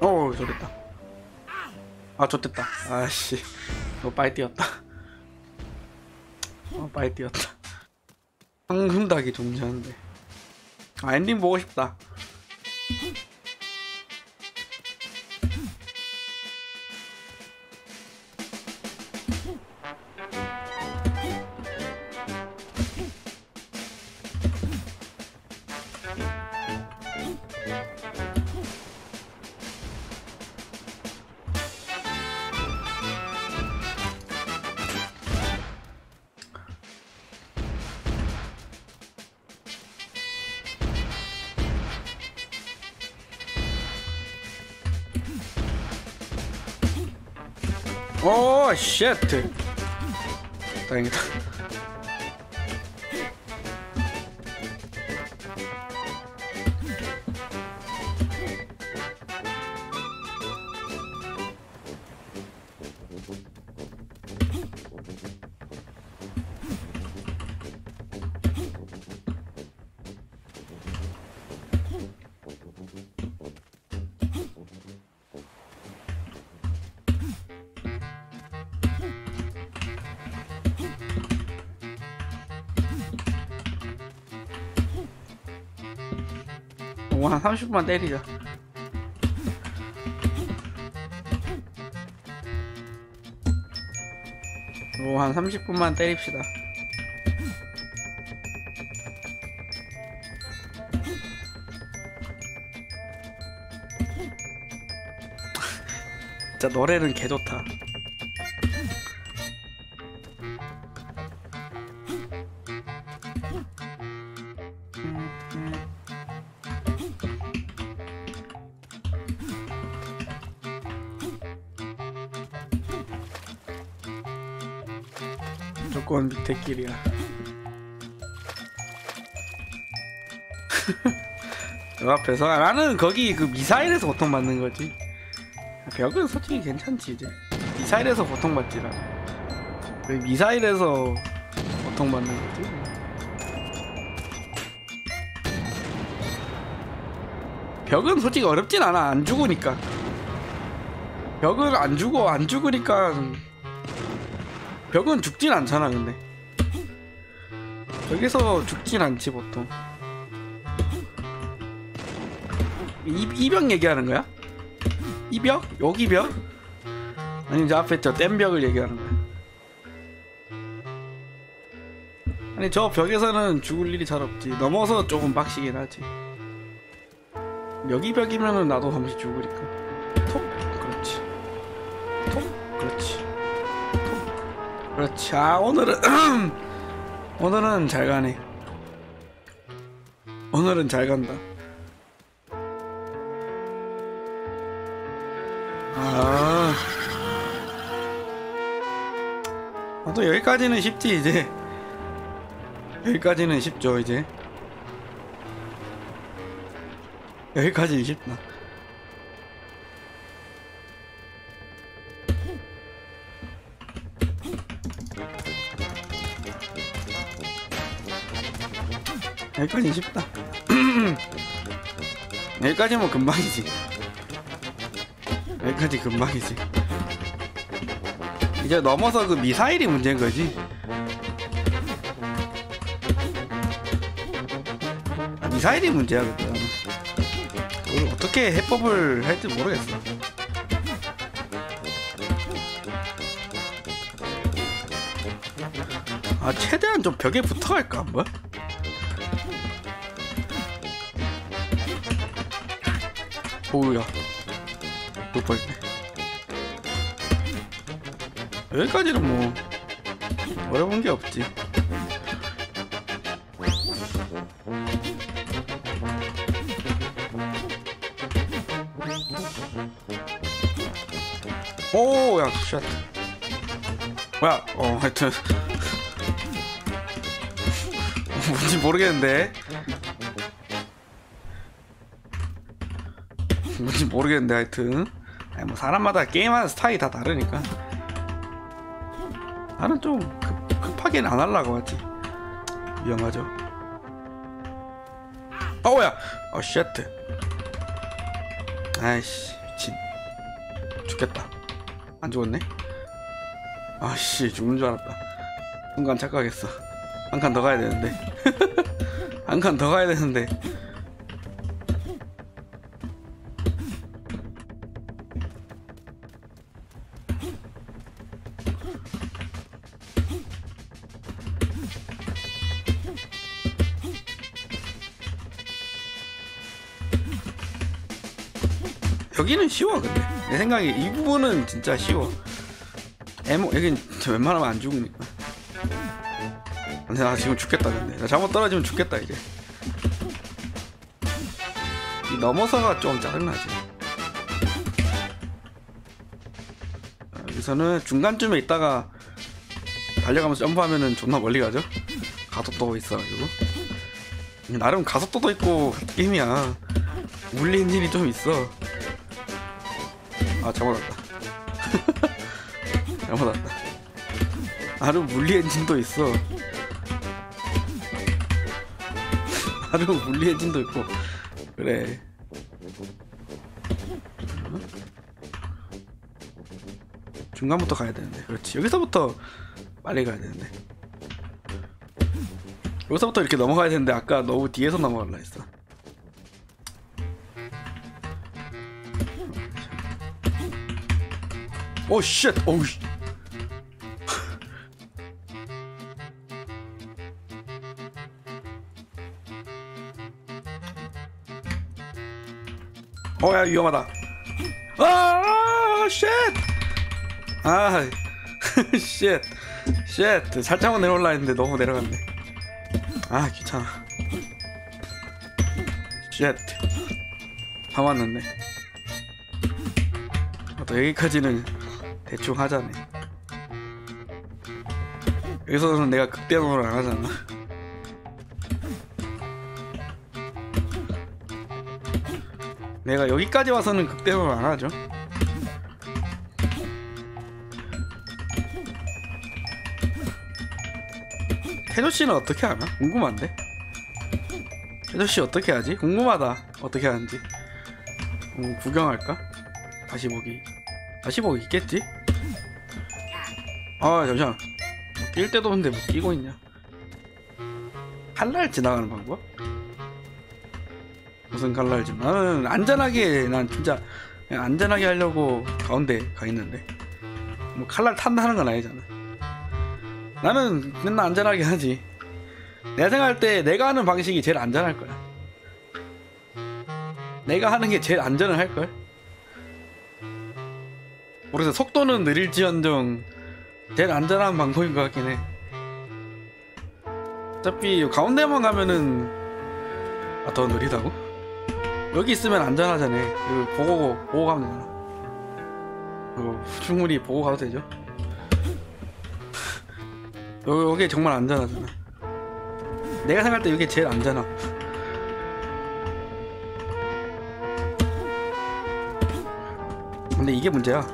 어우 저됐다 아 좋됐다. 아씨 너무 빨리 뛰었다 어 빨리 뛰었다 황금 닭이 존재하는데. 아 엔딩 보고 싶다 오, 쉣. 다행 오, 한 30분만 때리자. 오, 한 30분만 때립시다. 진짜 노래는 개 좋다. 무조건 밑에 길이야. 그 앞에서 아, 나는 거기 그 미사일에서 고통받는 거지. 벽은 솔직히 괜찮지 이제. 미사일에서 고통받지라. 그 미사일에서 고통받는 거지. 벽은 솔직히 어렵진 않아 안 죽으니까. 벽은 안 죽어 안 죽으니까 벽은 죽진 않잖아 근데 여기서 죽진 않지 보통 이, 이벽 얘기하는 거야? 이 벽? 여기 벽? 아니면 저 앞에 저 뗏벽을 얘기하는 거야? 아니 저 벽에서는 죽을 일이 잘 없지 넘어서 조금 빡시긴 하지 여기 벽이면은 나도 한 번씩 죽으니까 그렇지. 아, 오늘은, 오늘은 잘 가네. 오늘은 잘 간다. 아. 아, 또 여기까지는 쉽지, 이제. 여기까지는 쉽죠, 이제. 여기까지는 쉽다. 여기까지 쉽다. 여기까지면 금방이지. 여기까지 금방이지. 이제 넘어서 그 미사일이 문제인 거지. 아, 미사일이 문제야. 그걸 어떻게 해법을 할지 모르겠어. 아, 최대한 좀 벽에 붙어갈까, 뭐? 오우야. 못 뻔했네. 여기까지는 뭐 어려운 게 없지. 오야 샷. 뭐야 어 하여튼. 뭔지 모르겠는데 뭔지 모르겠는데 하여튼. 아니 뭐 사람마다 게임하는 스타일이 다 다르니까. 나는 좀 급, 급하게는 안 하려고 하지. 위험하죠. 어우야? 어 쉣. 아이씨 미친. 죽겠다. 안 죽었네? 아씨 죽는 줄 알았다. 순간 착각했어. 한 칸 더 가야 되는데. 한 칸 더 가야 되는데 여기는 쉬워 근데. 내 생각에 이 부분은 진짜 쉬워. 에모 여긴 저 웬만하면 안 죽으니까. 근데 나 지금 죽겠다 근데. 나 잘못 떨어지면 죽겠다 이제. 이 넘어서가 좀 짜증나지. 아, 여기서는 중간쯤에 있다가 달려가면서 점프하면은 존나 멀리 가죠? 가속도가 있어가지고. 나름 가속도도 있고 게임이야. 물리 엔진이 좀 있어 아 잘못 왔다. 나름 물리 엔진도 있어. 나름 물리 엔진도 있고. 그래. 중간부터 가야 되는데. 그렇지. 여기서부터 빨리 가야 되는데. 여기서부터 이렇게 넘어가야 되는데 아까 너무 뒤에서 넘어가려 했어 오 쉣! 오우 씨. 어야 위험하다 아 쉣! 아 쉣! 쉣! 살짝만 내려올라 했는데 너무 내려갔네 아 귀찮아 쉣! 다 왔는데 또 여기까지는 대충 하자네. 여기서는 내가 극대노를 안 하잖아. 내가 여기까지 와서는 극대노를 안 하죠. 태조 씨는 어떻게 하나? 궁금한데. 태조 씨 어떻게 하지? 궁금하다. 어떻게 하는지. 음, 구경할까? 다시 보기. 다시 보기 있겠지? 아 잠시만. 낄 때도 없는데 뭐 끼고 있냐? 칼날 지나가는 방법? 무슨 칼날 지 나는 안전하게 난 진짜 안전하게 하려고 가운데 가 있는데. 뭐 칼날 탄다는 건 아니잖아. 나는 맨날 안전하게 하지. 내가 생각할 때 내가 하는 방식이 제일 안전할 거야. 내가 하는 게 제일 안전을 할걸. 그래서 속도는 느릴지언정 제일 안전한 방법인 것 같긴 해. 어차피 가운데만 가면은 아, 더 느리다고? 여기 있으면 안전하잖아. 그 보고 보고 가면 되잖아. 그 충분히 보고 가도 되죠. 요 여기 정말 안전하잖아. 내가 생각할 때 이게 제일 안전하. 근데 이게 문제야.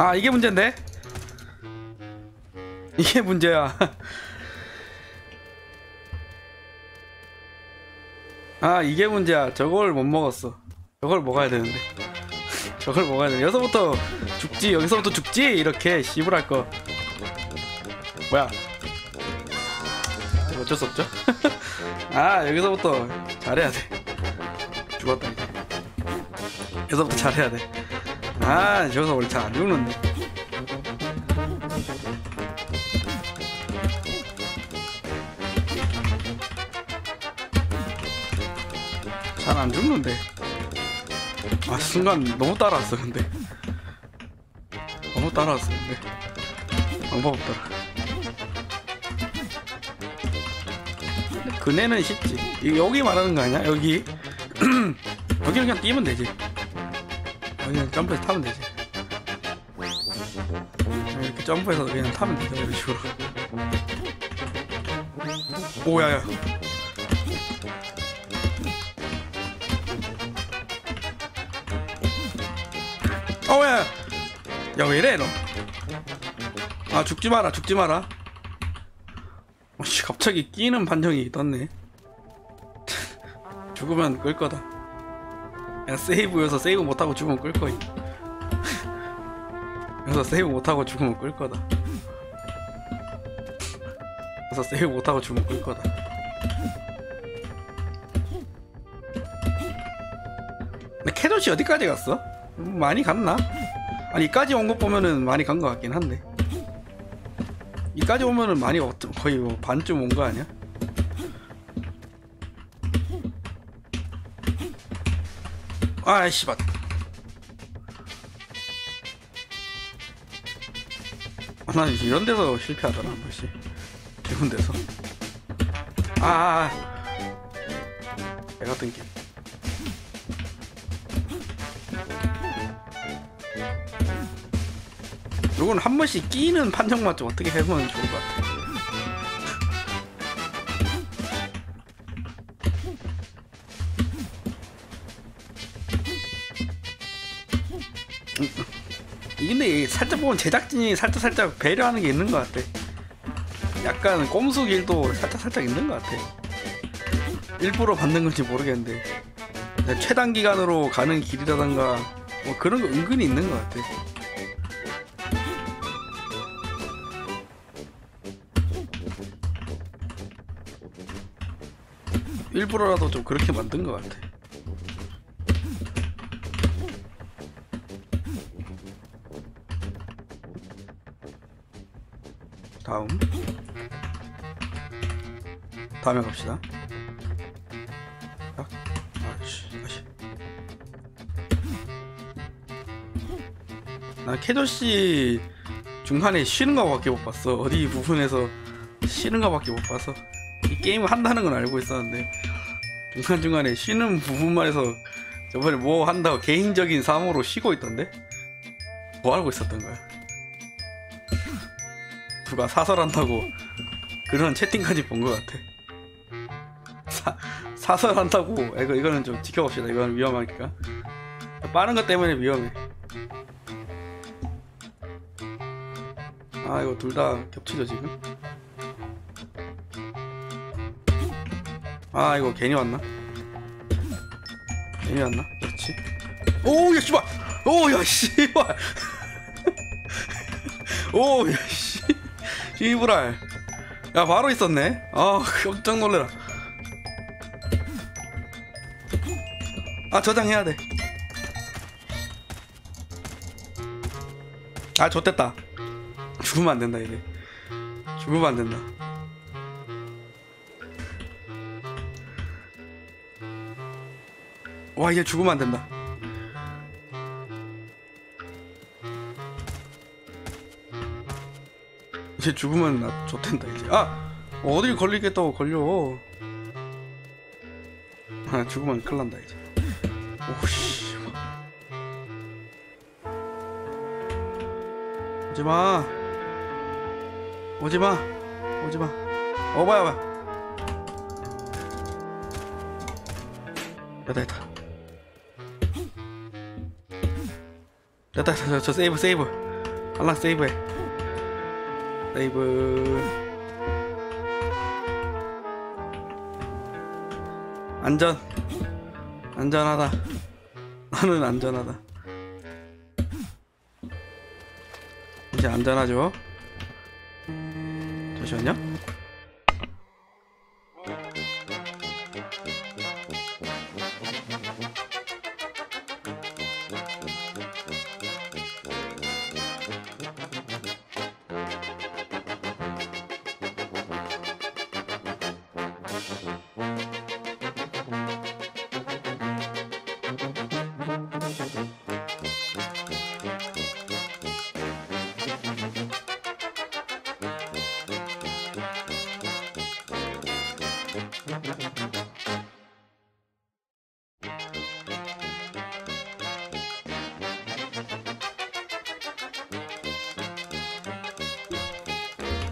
아 이게 문제인데? 이게 문제야. 아 이게 문제야. 저걸 못 먹었어. 저걸 먹어야 되는데. 저걸 먹어야 돼 여기서부터 죽지? 여기서부터 죽지? 이렇게 씨부랄 거. 뭐야? 어쩔 수 없죠? 아 여기서부터 잘해야 돼. 죽었다 여기서부터 잘해야 돼 아, 저기서 원래 잘안 죽는데. 잘 안 죽는데. 아, 순간 너무 따라왔어, 근데. 너무 따라왔어, 근데. 방법 없더라. 근데 그네는 쉽지. 이- 여기 말하는 거 아니야? 여기. 여기 그냥 뛰면 되지. 그냥 점프해서 타면 되지. 이렇게 점프해서 그냥 타면 되죠, 이런 식으로. 오야야. 어야. 야 왜이래 너? 아 죽지 마라, 죽지 마라. 어씨 갑자기 끼는 판정이 떴네. 죽으면 끌 거다. 그냥 세이브여서 세이브 못하고 죽으면 끌 거임 그래서 세이브 못하고 죽으면 끌 거다 그래서 세이브 못하고 죽으면 끌 거다 근데 캐럿이 어디까지 갔어? 음, 많이 갔나? 아니 이까지 온 것 보면은 많이 간 것 같긴 한데 이까지 오면은 많이 어- 거의 뭐 반쯤 온 거 아니야? 아이씨 맞 아, 난 이런 데서 실패하더라 한 번씩. 이런 데서. 아, 아, 아. 내가 뜬길 요건 한 번씩 끼는 판정만 좀 어떻게 해보면 좋을 것 같아 살짝 보면 제작진이 살짝 살짝 배려하는 게 있는 것 같아. 약간 꼼수 길도 살짝 살짝 있는 것 같아. 일부러 받는 건지 모르겠는데 그냥 최단 기간으로 가는 길이라던가 뭐 그런 거 은근히 있는 것 같아. 일부러라도 좀 그렇게 만든 것 같아. 다음. 다음에 갑시다. 아, 아씨 아씨. 나 캐저씨 중간에 쉬는 거밖에 못 봤어. 어디 부분에서 쉬는 거밖에 못 봐서. 이 게임을 한다는 건 알고 있었는데 중간중간에 쉬는 부분만 해서 저번에 뭐 한다고 개인적인 사무로 쉬고 있던데? 뭐 하고 있었던 거야 누가 사설한다고 그런 채팅까지 본 것 같아. 사, 사설한다고 아, 이거 이거는 좀 지켜봅시다. 이건 위험하니까. 빠른 것 때문에 위험해. 아 이거 둘 다 겹치죠 지금? 아 이거 괜히 왔나? 괜히 왔나? 그렇지. 오 야 씨발! 오 야 씨발! 오 야 씨! 씨부랄 야 바로 있었네. 아 깜짝 놀래라. 아 저장해야 돼아 좋됐다. 죽으면 안 된다 이제 죽으면 안 된다. 와 이제 죽으면 안 된다 이제 죽으면 나 좋댄다 이제. 아! 어딜 걸리겠다고 걸려. 아 죽으면 큰일 난다 이제. 오씨. 오지마. 오지마. 오지마. 어봐야 봐 됐다 됐다. 됐다 저, 저 세이브 세이브. 알랑 세이브해 세이브. 안전. 안전하다. 나는 안전하다. 이제 안전하죠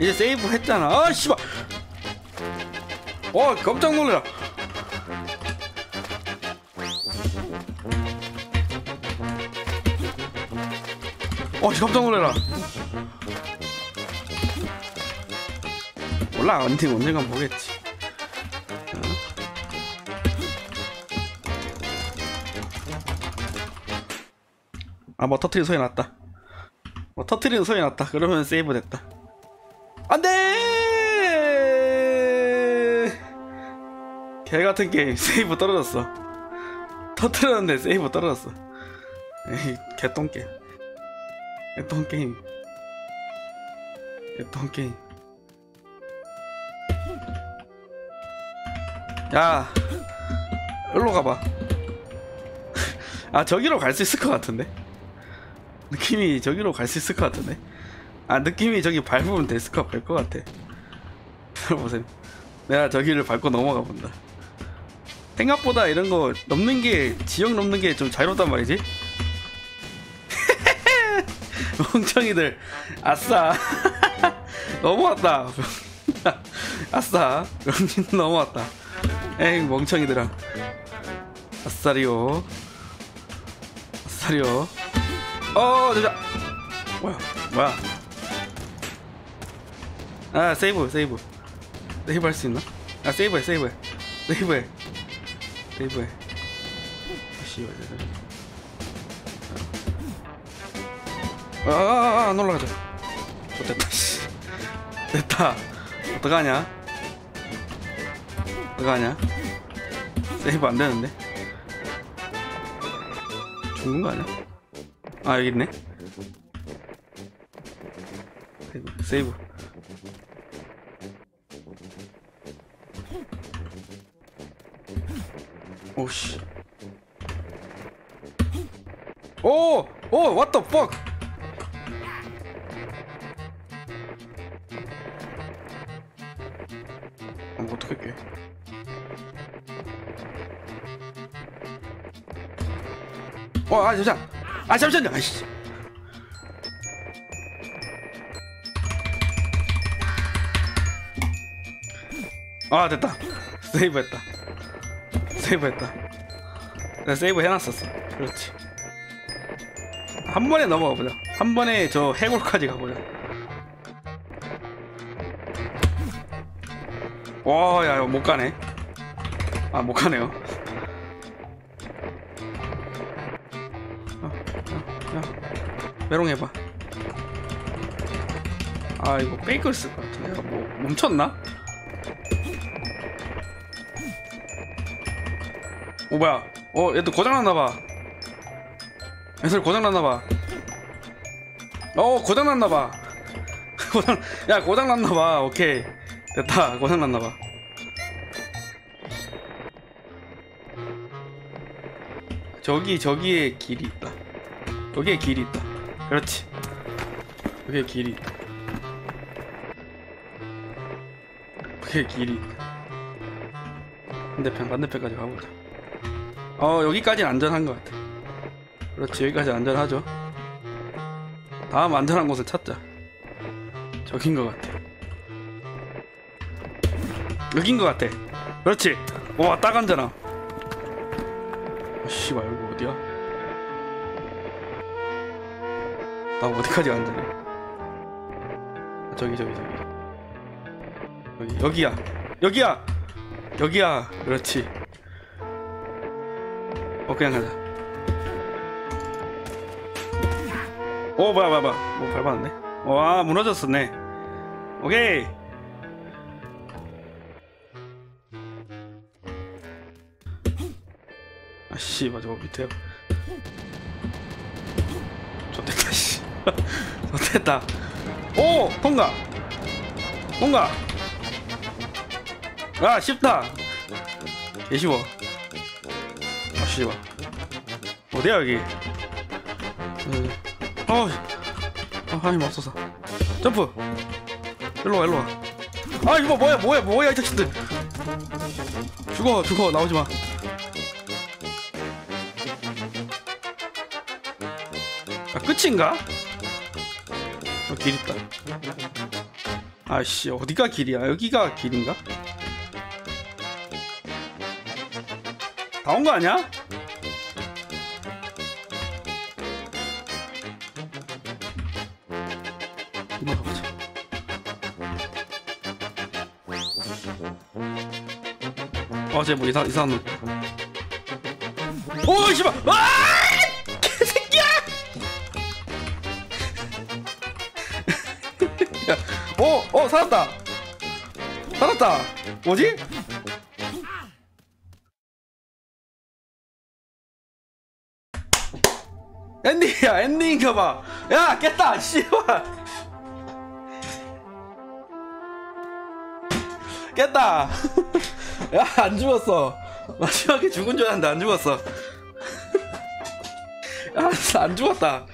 이제 세이브 했잖아. 아, 씨발. 와, 깜짝 놀래라. 어, 깜짝 놀래라. 몰라, 언제, 언젠간 보겠지. 어? 아뭐 터트리는 소리 났다 뭐 터트리는 소리 났다 그러면 세이브 됐다 안 돼! 개같은 게임. 세이브 떨어졌어. 터트렸는데 세이브 떨어졌어. 에이 개똥게임. 개똥게임. 개똥게임. 야 일로 가봐. 아 저기로 갈 수 있을 것 같은데? 느낌이 저기로 갈 수 있을 것 같은데 아 느낌이 저기 밟으면 됐을 것, 될것 같아. 들어보세요. 내가 저기를 밟고 넘어가 본다. 생각보다 이런 거 넘는 게 지역 넘는 게 좀 자유롭단 말이지? 멍청이들. 아싸. 넘어왔다. 아싸. 명진 넘어왔다. 에이 멍청이들아. 아싸리오 아싸리오 어 잠시만 뭐야 뭐야 아 세이브 세이브. 세이브 할 수 있나? 아 세이브해 세이브해. 세이브해. 세이브해. 씨발 아안 올라가자. 됐다 씨. 됐다. 어떡하냐? 어떡하냐? 세이브 안 되는데? 죽는 거 아니야? 아 여기 있네. 세이브 세이브 오씨 오! 오! What the fuck! 어, 뭐 어떻게 깨? 어, 아, 잠시만. 아, 잠시만요. 아이씨. 아, 됐다. 세이브 했다. 세이브 했다. 내가 세이브 해놨었어. 그렇지. 한 번에 넘어가 보자. 한 번에 저 해골까지 가보자. 와, 야, 이거 못 가네. 아, 못 가네요. 어, 야, 야, 메롱 해봐. 아, 이거 페이크를 쓸 것 같은데. 뭐, 멈췄나? 오, 뭐야. 어, 얘들 고장났나봐. 얘들 고장났나봐. 어, 고장났나봐. 고장, 야, 고장났나봐. 오케이. 됐다. 고장났나봐. 저기, 저기에 길이 있다. 여기에 길이 있다. 그렇지. 여기에 길이 있다. 여기에 길이 있다. 반대편, 반대편까지 가보자. 어, 여기까지는 안전한 것 같아. 그렇지, 여기까지 안전하죠. 다음 안전한 곳을 찾자. 저긴 것 같아. 여긴 것 같아. 그렇지. 와, 딱 안전함. 어, 씨발, 여기 어디야? 나 어디까지 안전해? 아, 저기, 저기, 저기. 여기, 여기야. 여기야! 여기야. 그렇지. 어, 그냥 가자. 오, 뭐야, 뭐야, 뭐야. 뭐 밟았네. 와, 무너졌었네. 오케이. 아씨, 맞아, 밑에요. 좋됐다, 씨. 좋됐다. 오! 통과! 통과! 아, 쉽다! 개 쉬워. 아, 씨발. 어디야, 여기? 여기. 어, 아, 힘 없어서. 점프! 일로 와, 일로 와. 아, 이거 뭐야, 뭐야, 뭐야, 이 자식들! 죽어, 죽어, 나오지 마. 아, 끝인가? 어, 길 있다. 아씨, 어디가 길이야? 여기가 길인가? 다 온 거 아니야? 쟤 뭐 이상 이상한 놈. 오 씨발. 아! 개새끼야. 야, 어, 어 살았다. 살았다. 뭐지? 엔딩이야 엔딩인가 봐. 야 깼다 씨발. 깼다. 야 안 죽었어. 마지막에 죽은 줄 알았는데 안 죽었어. 야 안 죽었다.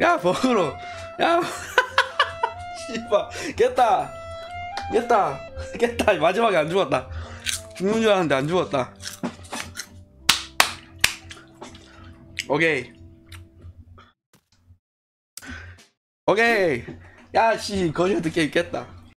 야 버그로. 야 씨발. 깼다. 깼다. 깼다. 마지막에 안 죽었다. 죽는 줄 알았는데 안 죽었다. 오케이. 오케이. 야 씨. 거리한테 게임 깼다